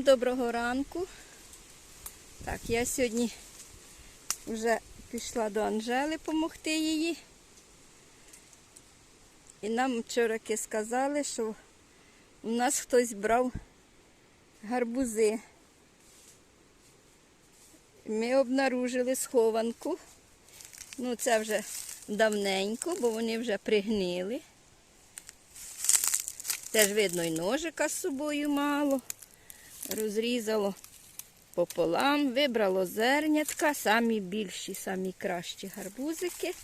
доброго ранку. Так, я сьогодні вже пішла до Анжели допомогти їй. І нам вчораки сказали, що у нас хтось брав гарбузи. Ми обнаружили схованку. Ну, це вже давненько, бо вони вже пригнили. Теж видно, і ножика з собою мало. Розрізало пополам, вибрало зернятка, самі більші, самі кращі гарбузики.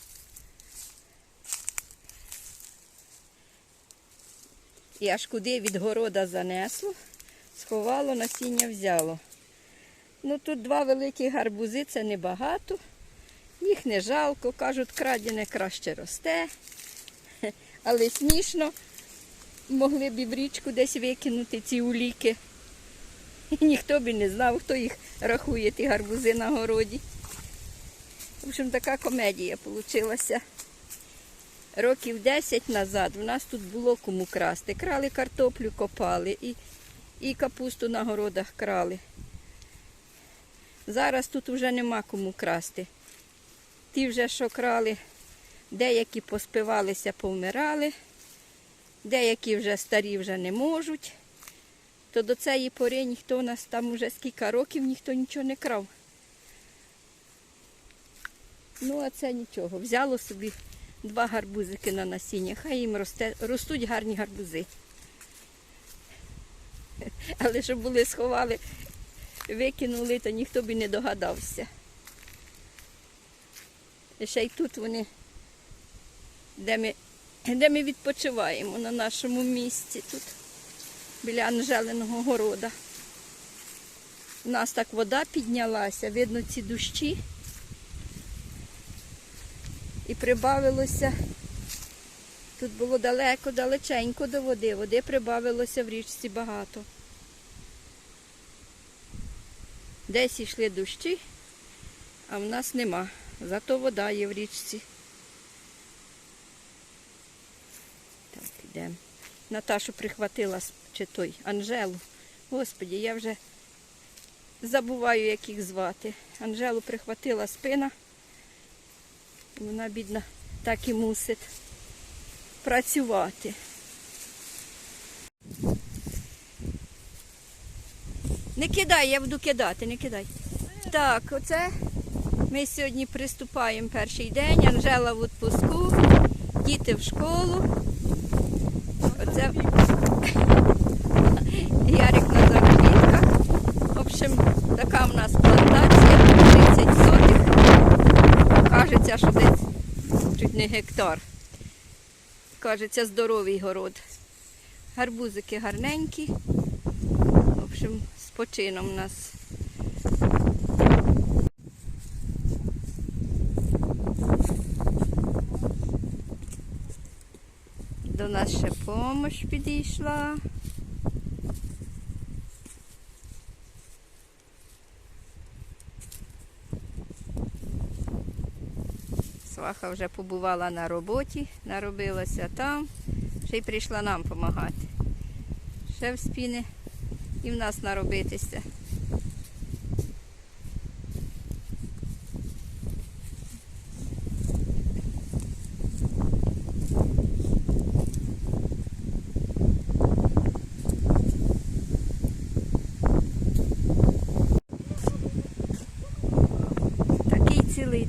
І аж куди від города занесло, сховало, насіння взяло. Ну тут два великі гарбузи, це небагато. Їх не жалко, кажуть, крадене краще росте. Але смішно, могли б і в річку десь викинути ці уліки. І ніхто б не знав, хто їх рахує, ті гарбузи на городі. В общем, така комедія вийшла. Років 10 назад в нас тут було кому красти. Крали картоплю, копали і, і капусту на городах крали. Зараз тут вже нема кому красти. Ті вже, що крали, деякі поспивалися, повмирали, деякі вже старі вже не можуть. То до цієї пори ніхто у нас там вже скільки років ніхто нічого не крав. Ну, а це нічого. Взяло собі два гарбузики на насіння, хай їм росте, ростуть гарні гарбузи. Але щоб були сховали, викинули, то ніхто б і не догадався. І ще й тут вони, де ми, де ми відпочиваємо на нашому місці, тут, біля Анжелиного города. У нас так вода піднялася, видно ці дощі. І прибавилося, тут було далеко, далеченько до води, води прибавилося в річці багато. Десь йшли дощі, а в нас нема. Зато вода є в річці. Так, йдемо. Наташу прихватила чи той Анжелу. Господі, я вже забуваю, як їх звати. Анжелу прихватила спина. Вона, бідна, так і мусить працювати. Не кидай, я буду кидати, не кидай. Так, оце ми сьогодні приступаємо перший день. Анжела в відпуску, діти в школу. Оце Ярик на заробітках. В общем, така в нас плантація, 30 сотих. Кажеться, що десь чуть не гектар. Кажеться, здоровий город. Гарбузики гарненькі. В общем, з почином у нас. До нас ще помощ підійшла. Сваха вже побувала на роботі, наробилася там, ще й прийшла нам допомагати. Ще в спіни і в нас наробитися.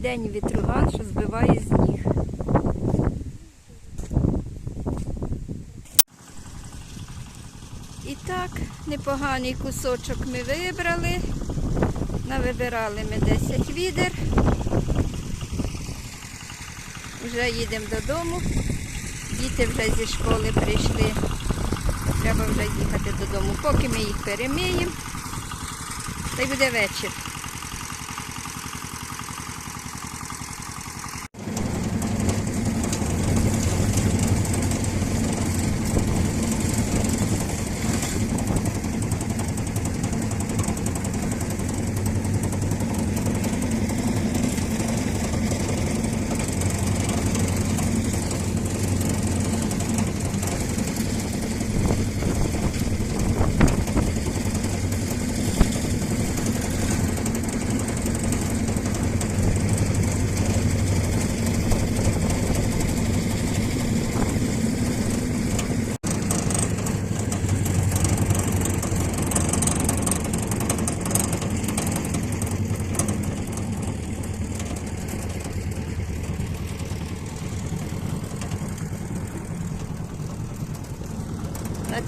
День вітруган, що збиває з ніг. І так, непоганий кусочок ми вибрали. Навибирали ми 10 відер. Вже їдемо додому. Діти вже зі школи прийшли. Треба вже їхати додому. Поки ми їх перемиємо, та й буде вечір.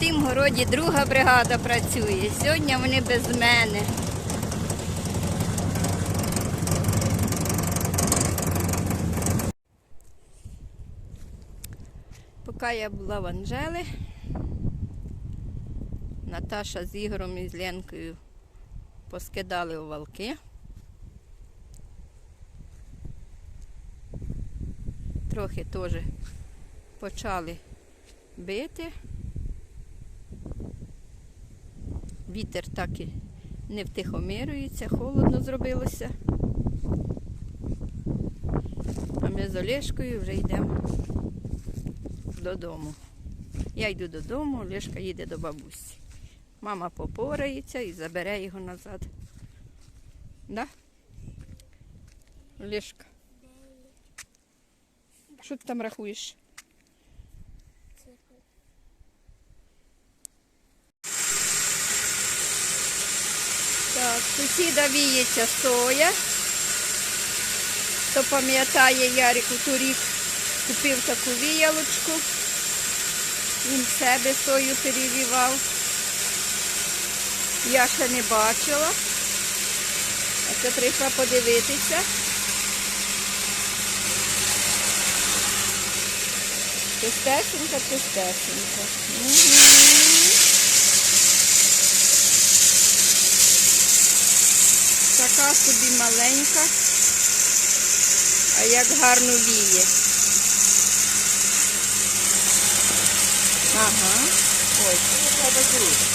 Тім городі друга бригада працює. Сьогодні вони без мене. Поки я була в Анжели, Наташа з Ігорем і з Ленкою поскидали у валки. Трохи теж почали бити. Вітер так і не втихомирюється, холодно зробилося. А ми з Олешкою вже йдемо додому. Я йду додому, Олешка їде до бабусі. Мама попорається і забере його назад. Да? Олешка. Що ти там рахуєш? Так, сусіда віється соя. Хто пам'ятає, Ярик у торік купив таку віялочку. Він себе сою перевівав. Я ще не бачила. А це прийшла подивитися. Чистесенька, чистесенька. Така собі маленька, а як гарно віє. Ага. Ось. Треба круто.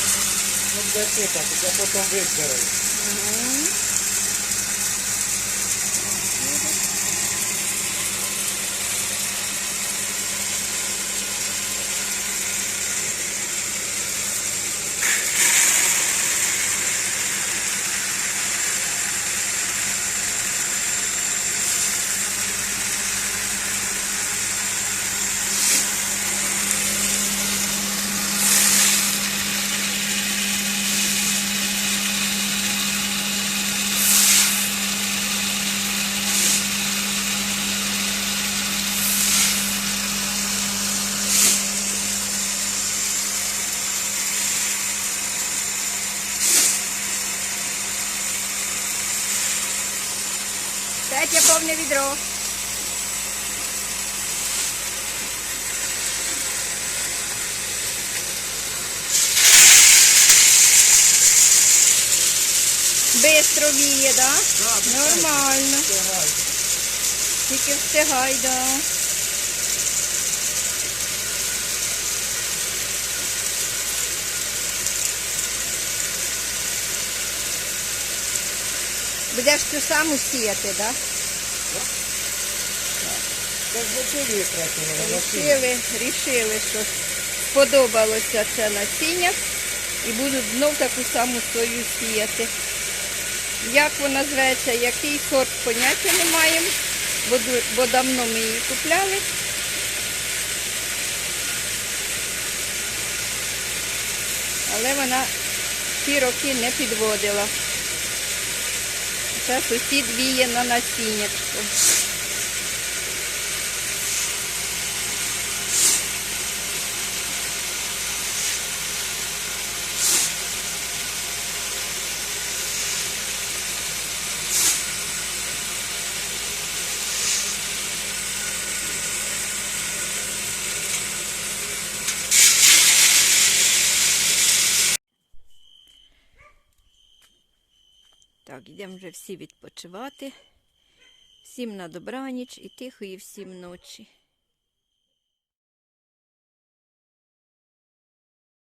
Ну, де потім виберу. Угу. Повне відро. Бистро віє, да? Нормально. Тільки встигай, да. Будеш цю саму сіяти, так? Да? Це ж готові трохи на машині. Рішили, рішили, що сподобалося це насіння і будуть знов таку саму сою сіяти. Як вона зветься, який сорт, поняття не маємо, бо, бо давно ми її купляли. Але вона ці роки не підводила. Це сусід віє на насіннячку. Так, йдемо вже всі відпочивати. Всім на добраніч і тихої всім ночі.